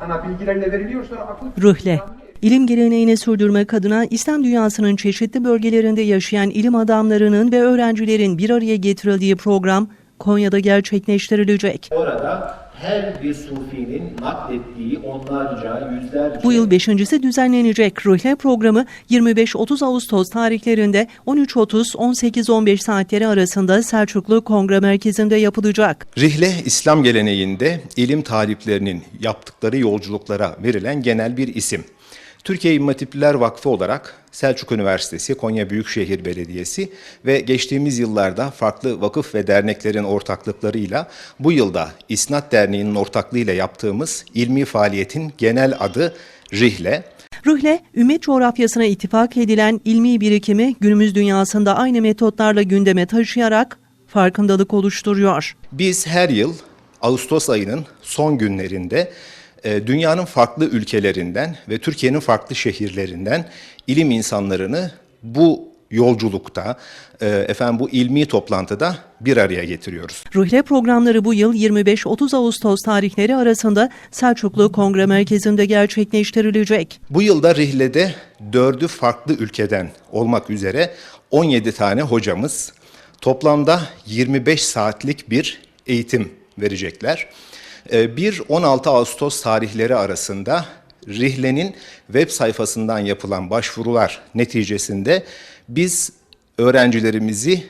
ana bilgilerle veriliyor sonra akıl Rühle. İlim geleneğini sürdürmek adına İslam dünyasının çeşitli bölgelerinde yaşayan ilim adamlarının ve öğrencilerin bir araya getirildiği program Konya'da gerçekleştirilecek. Orada her bir sufinin naklettiği onlarca, yüzlerce... Bu yıl beşincisi düzenlenecek Rühle programı 25-30 Ağustos tarihlerinde 13.30-18-15 saatleri arasında Selçuklu Kongre Merkezi'nde yapılacak. Rihle İslam geleneğinde ilim taliplerinin yaptıkları yolculuklara verilen genel bir isim. Türkiye İmam Hatipler Vakfı olarak Selçuk Üniversitesi, Konya Büyükşehir Belediyesi ve geçtiğimiz yıllarda farklı vakıf ve derneklerin ortaklıklarıyla bu yılda İsnat Derneği'nin ortaklığıyla yaptığımız ilmi faaliyetin genel adı Rihle. Rühle, ümmet coğrafyasına ittifak edilen ilmi birikimi günümüz dünyasında aynı metotlarla gündeme taşıyarak farkındalık oluşturuyor. Biz her yıl Ağustos ayının son günlerinde dünyanın farklı ülkelerinden ve Türkiye'nin farklı şehirlerinden ilim insanlarını bu yolculukta, e, efendim bu ilmi toplantıda bir araya getiriyoruz. Rühle programları bu yıl 25-30 Ağustos tarihleri arasında Selçuklu Kongre Merkezi'nde gerçekleştirilecek. Bu yılda Rihle'de dördü farklı ülkeden olmak üzere 17 tane hocamız toplamda 25 saatlik bir eğitim verecekler. Ee, 1-16 Ağustos tarihleri arasında Rihle'nin web sayfasından yapılan başvurular neticesinde biz öğrencilerimizi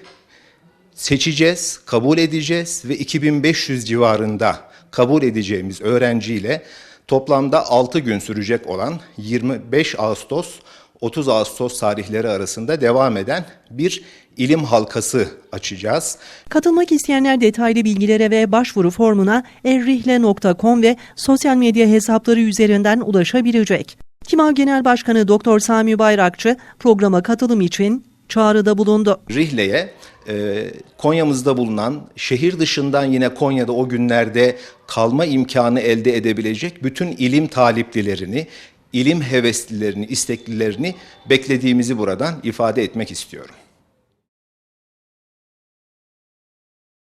seçeceğiz, kabul edeceğiz ve 2500 civarında kabul edeceğimiz öğrenciyle toplamda 6 gün sürecek olan 25 Ağustos 30 Ağustos tarihleri arasında devam eden bir ilim halkası açacağız. Katılmak isteyenler detaylı bilgilere ve başvuru formuna errihle.com ve sosyal medya hesapları üzerinden ulaşabilecek. Kimav Genel Başkanı Doktor Sami Bayrakçı programa katılım için çağrıda bulundu. Rihle'ye e, Konya'mızda bulunan şehir dışından yine Konya'da o günlerde kalma imkanı elde edebilecek bütün ilim taliplilerini, ilim heveslilerini, isteklilerini beklediğimizi buradan ifade etmek istiyorum.